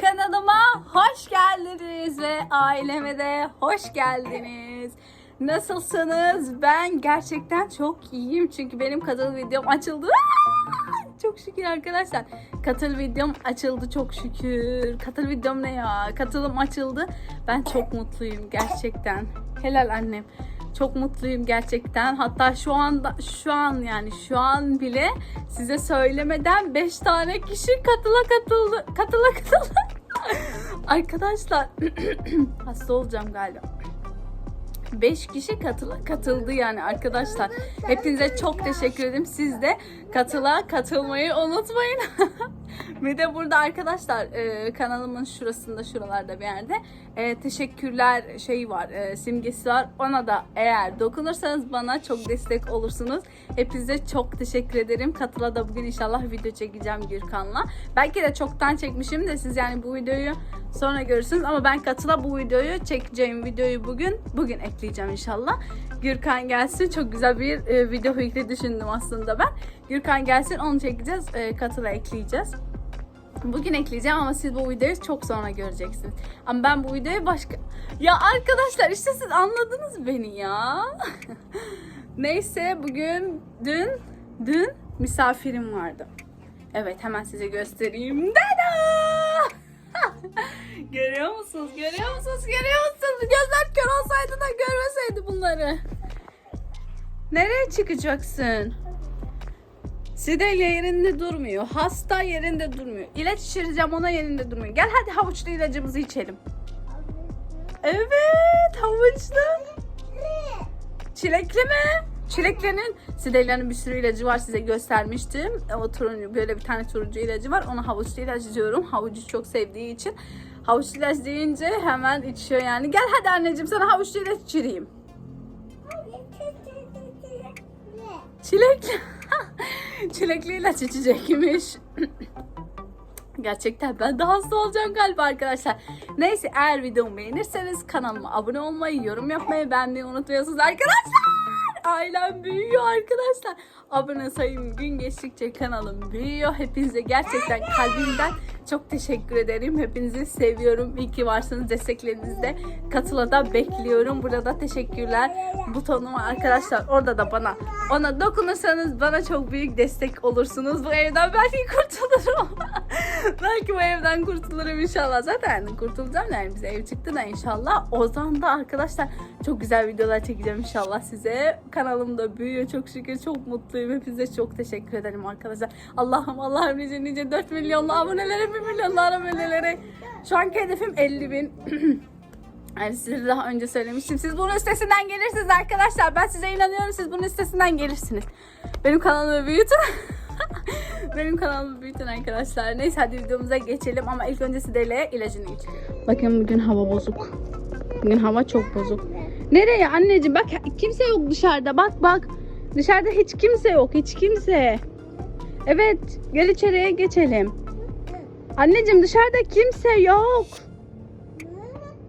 Kanalıma hoş geldiniz ve aileme de hoş geldiniz. Nasılsınız? Ben gerçekten çok iyiyim çünkü benim katıl videom açıldı. Çok şükür arkadaşlar. Katıl videom açıldı çok şükür. Katıl videom ne ya? Katılım açıldı. Ben çok mutluyum gerçekten. Helal annem. Çok mutluyum gerçekten. Hatta şu anda şu an yani şu an bile size söylemeden 5 tane kişi katıla katıldı. Katıla katıldı. Arkadaşlar hasta olacağım galiba. 5 kişi katıla katıldı yani arkadaşlar. Hepinize çok teşekkür ederim. Siz de katıla katılmayı unutmayın. bir de burada arkadaşlar e, kanalımın şurasında şuralarda bir yerde e, teşekkürler şeyi var e, simgesi var. Ona da eğer dokunursanız bana çok destek olursunuz. Hepinize çok teşekkür ederim. Katıla da bugün inşallah video çekeceğim Gürkan'la. Belki de çoktan çekmişim de siz yani bu videoyu sonra görürsünüz ama ben katıla bu videoyu çekeceğim videoyu bugün bugün ekleyeceğim inşallah. Gürkan gelsin çok güzel bir e, video fikri düşündüm aslında ben. Gürkan gelsin onu çekeceğiz e, katıla ekleyeceğiz. Bugün ekleyeceğim ama siz bu videoyu çok sonra göreceksiniz. Ama ben bu videoyu başka... Ya arkadaşlar işte siz anladınız beni ya. Neyse bugün dün dün misafirim vardı. Evet hemen size göstereyim. Dada! Görüyor musunuz? Görüyor musunuz? Görüyor musunuz? Gözler kör olsaydı da görmeseydi bunları. Nereye çıkacaksın? Sideyle yerinde durmuyor. Hasta yerinde durmuyor. İlaç içireceğim ona yerinde durmuyor. Gel hadi havuçlu ilacımızı içelim. Evet havuçlu. Çilekli mi? Çileklerin Sidelya'nın bir sürü ilacı var size göstermiştim. O turuncu böyle bir tane turuncu ilacı var. Ona havuçlu ilaç diyorum. Havucu çok sevdiği için. Havuçlu ilaç deyince hemen içiyor yani. Gel hadi anneciğim sana havuçlu ilaç içireyim. Çilekli. Çilekli ilaç içecekmiş. Gerçekten ben de hasta olacağım galiba arkadaşlar. Neyse eğer videomu beğenirseniz kanalıma abone olmayı, yorum yapmayı, beğenmeyi unutmuyorsunuz arkadaşlar. Ailem büyüyor arkadaşlar. Abone sayım gün geçtikçe kanalım büyüyor. Hepinize gerçekten kalbimden çok teşekkür ederim. Hepinizi seviyorum. İyi ki varsınız. Desteklerinizde katıla da bekliyorum. Burada teşekkürler butonum var arkadaşlar. Orada da bana ona dokunursanız bana çok büyük destek olursunuz. Bu evden belki kurtulurum. belki bu evden kurtulurum inşallah. Zaten kurtulacağım yani bize ev çıktı da inşallah. O zaman da arkadaşlar çok güzel videolar çekeceğim inşallah size. Kanalım da büyüyor çok şükür. Çok mutluyum. Hepinize çok teşekkür ederim arkadaşlar. Allah'ım Allah'ım nice nice 4 milyonlu abonelere 1 milyonlu abonelere. Şu anki hedefim 50 bin. Yani size daha önce söylemiştim. Siz bunun üstesinden gelirsiniz arkadaşlar. Ben size inanıyorum. Siz bunun üstesinden gelirsiniz. Benim kanalımı büyütün. Benim kanalımı büyütün arkadaşlar. Neyse hadi videomuza geçelim. Ama ilk önce Sidele'ye ilacını iç. Bakın bugün hava bozuk. Bugün hava çok bozuk. Nereye anneciğim? Bak kimse yok dışarıda. Bak bak. Dışarıda hiç kimse yok. Hiç kimse. Evet. Gel içeriye geçelim. Anneciğim dışarıda kimse yok.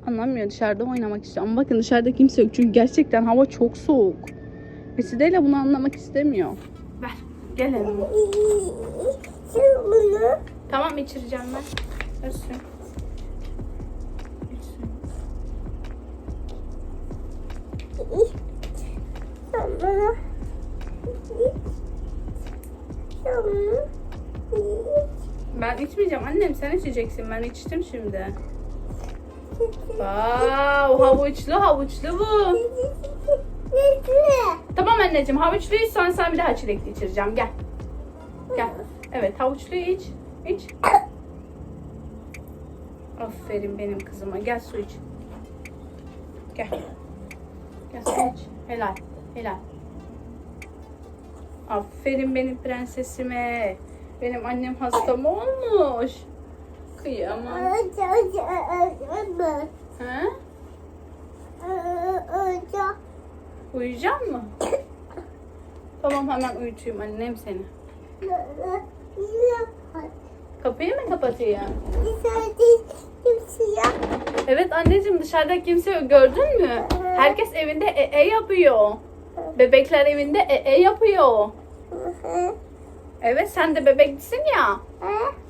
Anlamıyor dışarıda oynamak istiyor. Ama bakın dışarıda kimse yok. Çünkü gerçekten hava çok soğuk. Ve Sideyla bunu anlamak istemiyor. Ver. Gel elime. Tamam içireceğim ben. Suyu. Ben içmeyeceğim annem sen içeceksin. Ben içtim şimdi. Wow, havuçlu havuçlu bu. Tamam anneciğim havuçlu sonra sana bir daha çilekli içireceğim. Gel. Gel. Evet havuçlu iç. İç. Aferin benim kızıma. Gel su iç. Gel. Gel su iç. Helal. Helal. Aferin benim prensesime. Benim annem hasta mı olmuş? Kıyamam. Ha? Uyuyacak mı? tamam hemen uyutayım annem seni. Kapıyı mı kapatayım? Evet anneciğim dışarıda kimse yok gördün mü? Herkes evinde e, e yapıyor. Bebekler evinde e, e yapıyor. Evet sen de bebeksin ya.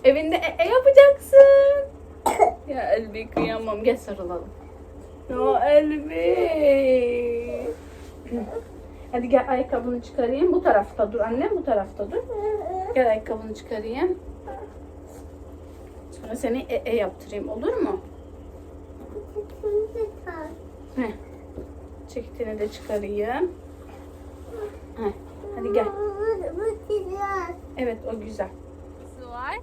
Evinde e, e yapacaksın. Elbi kıyamam. Gel sarılalım. Ya Elbi. Hadi gel ayakkabını çıkarayım. Bu tarafta dur annem bu tarafta dur. Gel ayakkabını çıkarayım. Sonra seni e, e yaptırayım olur mu? Heh. Çektiğini de çıkarayım. Heh. Hadi gel. Evet o güzel. Var.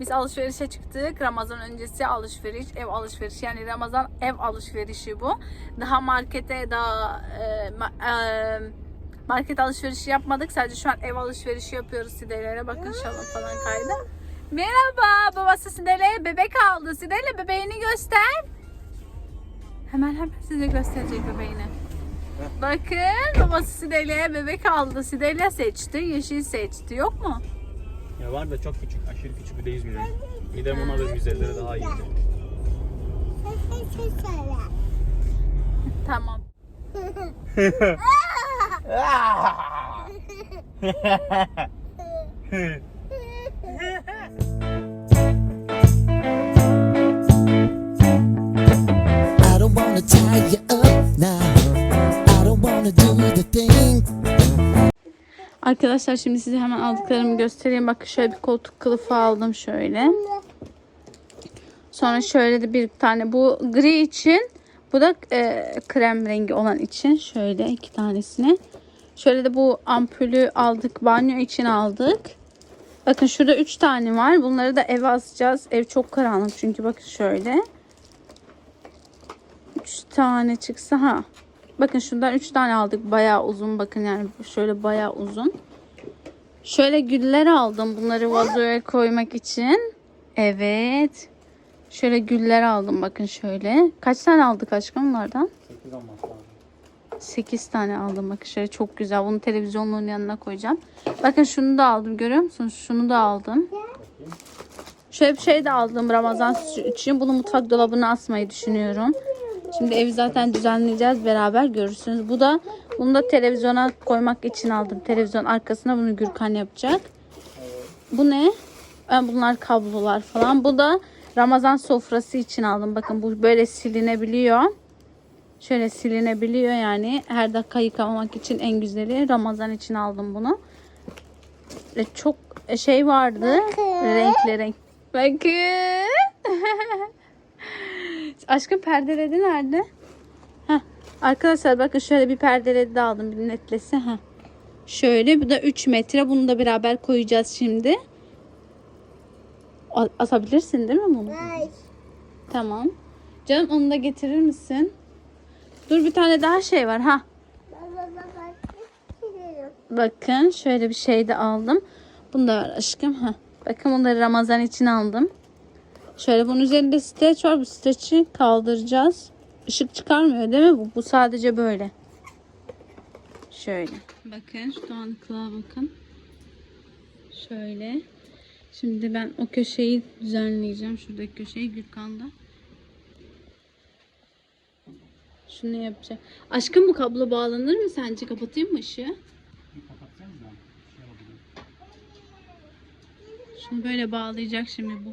Biz alışverişe çıktık. Ramazan öncesi alışveriş, ev alışverişi. Yani Ramazan ev alışverişi bu. Daha markete daha e, ma- e, market alışverişi yapmadık. Sadece şu an ev alışverişi yapıyoruz Side'lere. Bakın şalım falan kaydı. Merhaba. Babası Side'le bebek aldı. Side'le bebeğini göster. Hemen hemen size gösterecek bebeğini. Bakın babası Side'yle bebek aldı. Side'yle seçti. Yeşil seçti. Yok mu? Ya var da çok küçük, aşırı küçük bir de 100 milyon. Bir de ona da 150 lira daha iyiydi. Tamam. I don't wanna tie you up now. I don't wanna do the thing Arkadaşlar şimdi size hemen aldıklarımı göstereyim. Bakın şöyle bir koltuk kılıfı aldım şöyle. Sonra şöyle de bir tane bu gri için. Bu da e, krem rengi olan için. Şöyle iki tanesini. Şöyle de bu ampulü aldık. Banyo için aldık. Bakın şurada üç tane var. Bunları da eve asacağız. Ev çok karanlık çünkü bakın şöyle. Üç tane çıksa ha. Bakın şundan 3 tane aldık. Bayağı uzun bakın yani şöyle bayağı uzun. Şöyle güller aldım bunları vazoya koymak için. Evet. Şöyle güller aldım bakın şöyle. Kaç tane aldık aşkım bunlardan? 8 olması lazım. 8 tane aldım bakın şöyle çok güzel. Bunu televizyonun yanına koyacağım. Bakın şunu da aldım görüyor musunuz? Şunu da aldım. Şöyle bir şey de aldım Ramazan için. Bunu mutfak dolabına asmayı düşünüyorum. Şimdi evi zaten düzenleyeceğiz beraber görürsünüz. Bu da bunu da televizyona koymak için aldım. Televizyon arkasına bunu Gürkan yapacak. Bu ne? Ben bunlar kablolar falan. Bu da Ramazan sofrası için aldım. Bakın bu böyle silinebiliyor. Şöyle silinebiliyor yani. Her dakika yıkamamak için en güzeli. Ramazan için aldım bunu. Ve çok şey vardı. Renkli renk. Bakın. Aşkım perdeledi nerede? Heh. Arkadaşlar bakın şöyle bir perdeledi de aldım. Bir netlesi. Heh. Şöyle bu da 3 metre. Bunu da beraber koyacağız şimdi. Asabilirsin değil mi bunu? Tamam. Canım onu da getirir misin? Dur bir tane daha şey var ha. Bakın şöyle bir şey de aldım. Bunu da var aşkım. Ha. Bakın bunları Ramazan için aldım. Şöyle bunun üzerinde streç var. Bu streçi kaldıracağız. Işık çıkarmıyor değil mi bu? Bu sadece böyle. Şöyle. Bakın şu dağınıklığa bakın. Şöyle. Şimdi ben o köşeyi düzenleyeceğim. Şuradaki köşeyi Gürkan'da. Şunu yapacağım. Aşkım bu kablo bağlanır mı sence? Kapatayım mı ışığı? Şunu böyle bağlayacak şimdi bu.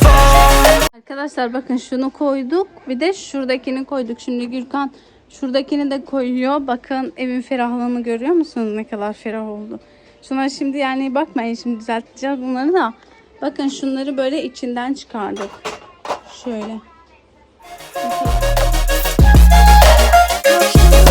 Arkadaşlar bakın şunu koyduk. Bir de şuradakini koyduk. Şimdi Gürkan şuradakini de koyuyor. Bakın evin ferahlığını görüyor musunuz? Ne kadar ferah oldu. Şuna şimdi yani bakmayın şimdi düzelteceğiz bunları da. Bakın şunları böyle içinden çıkardık. Şöyle. I'm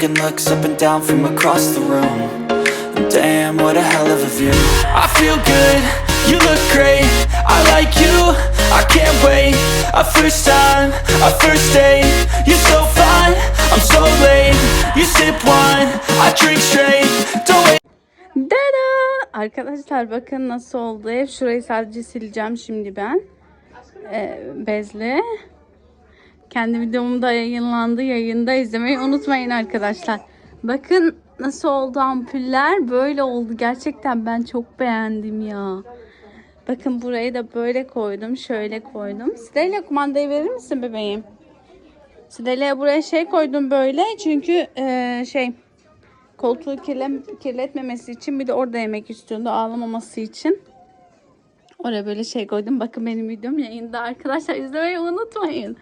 Too Sneaking looks up and down from across the room Damn, what a hell of a view I feel good, you look great I like you, I can't wait A first time, a first date You're so fine, I'm so late You sip wine, I drink straight Don't wait Dada! Arkadaşlar bakın nasıl oldu ev. Şurayı sadece sileceğim şimdi ben. Ee, bezle. Kendi videomu da yayınlandı. Yayında izlemeyi unutmayın arkadaşlar. Bakın nasıl oldu ampuller. Böyle oldu. Gerçekten ben çok beğendim ya. Bakın burayı da böyle koydum. Şöyle koydum. Stella kumandayı verir misin bebeğim? Stella'ya buraya şey koydum böyle. Çünkü eee, şey koltuğu kirle- kirletmemesi için bir de orada yemek istiyordu ağlamaması için. Oraya böyle şey koydum. Bakın benim videom yayında arkadaşlar izlemeyi unutmayın.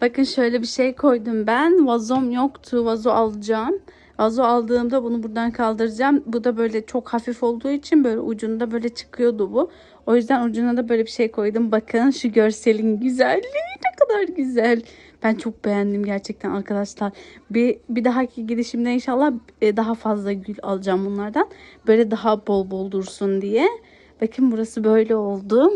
Bakın şöyle bir şey koydum ben. Vazom yoktu. Vazo alacağım. Vazo aldığımda bunu buradan kaldıracağım. Bu da böyle çok hafif olduğu için böyle ucunda böyle çıkıyordu bu. O yüzden ucuna da böyle bir şey koydum. Bakın şu görselin güzelliği ne kadar güzel. Ben çok beğendim gerçekten arkadaşlar. Bir, bir dahaki gidişimde inşallah e, daha fazla gül alacağım bunlardan. Böyle daha bol bol dursun diye. Bakın burası böyle oldu.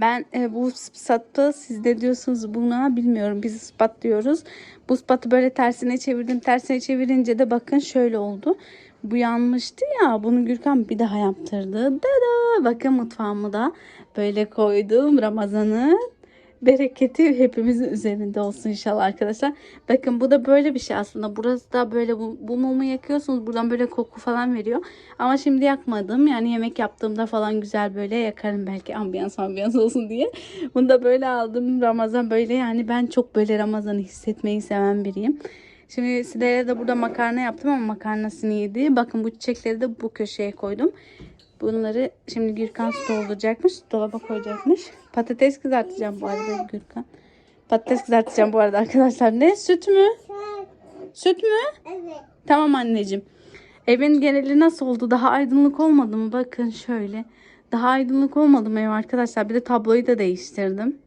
Ben e, bu spatı siz de diyorsunuz buna bilmiyorum biz spat diyoruz. Bu spatı böyle tersine çevirdim. Tersine çevirince de bakın şöyle oldu. Bu yanmıştı ya bunu Gürkan bir daha yaptırdı. Dada! Bakın mutfağımı da böyle koydum Ramazan'ın bereketi hepimizin üzerinde olsun inşallah arkadaşlar. Bakın bu da böyle bir şey aslında. Burası da böyle bu, bu mumu yakıyorsunuz. Buradan böyle koku falan veriyor. Ama şimdi yakmadım. Yani yemek yaptığımda falan güzel böyle yakarım belki ambiyans ambiyans olsun diye. Bunu da böyle aldım. Ramazan böyle yani ben çok böyle Ramazan'ı hissetmeyi seven biriyim. Şimdi Sider'e de burada makarna yaptım ama makarnasını yedi. Bakın bu çiçekleri de bu köşeye koydum. Bunları şimdi Gürkan su dolduracakmış. Dolaba koyacakmış. Patates kızartacağım bu arada Gürkan. Patates kızartacağım bu arada arkadaşlar. Ne? Süt mü? Süt mü? Evet. Tamam anneciğim. Evin geneli nasıl oldu? Daha aydınlık olmadı mı? Bakın şöyle. Daha aydınlık olmadı mı ev arkadaşlar? Bir de tabloyu da değiştirdim.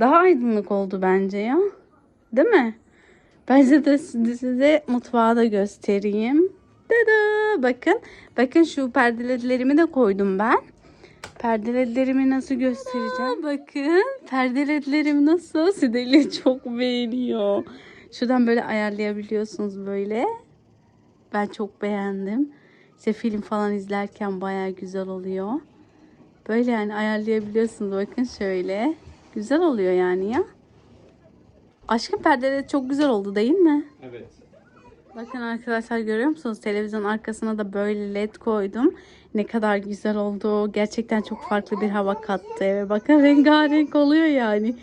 Daha aydınlık oldu bence ya. Değil mi? Bence de size, mutfağı da göstereyim. Dada! Bakın. Bakın şu perdelelerimi de koydum ben. Perdeledlerimi nasıl göstereceğim? bakın. Perdeledlerim nasıl? Sideli çok beğeniyor. Şuradan böyle ayarlayabiliyorsunuz böyle. Ben çok beğendim. İşte film falan izlerken baya güzel oluyor. Böyle yani ayarlayabiliyorsunuz. Bakın şöyle. Güzel oluyor yani ya. Aşkın perdeleri çok güzel oldu değil mi? Evet. Bakın arkadaşlar görüyor musunuz? Televizyon arkasına da böyle led koydum. Ne kadar güzel oldu. Gerçekten çok farklı bir hava kattı eve. Bakın rengarenk oluyor yani.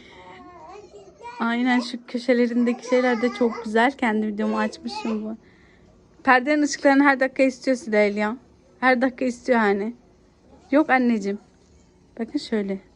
Aynen şu köşelerindeki şeyler de çok güzel. Kendi videomu açmışım bu. Perdenin ışıklarını her dakika istiyor Sidel. Her dakika istiyor hani. Yok anneciğim. Bakın şöyle.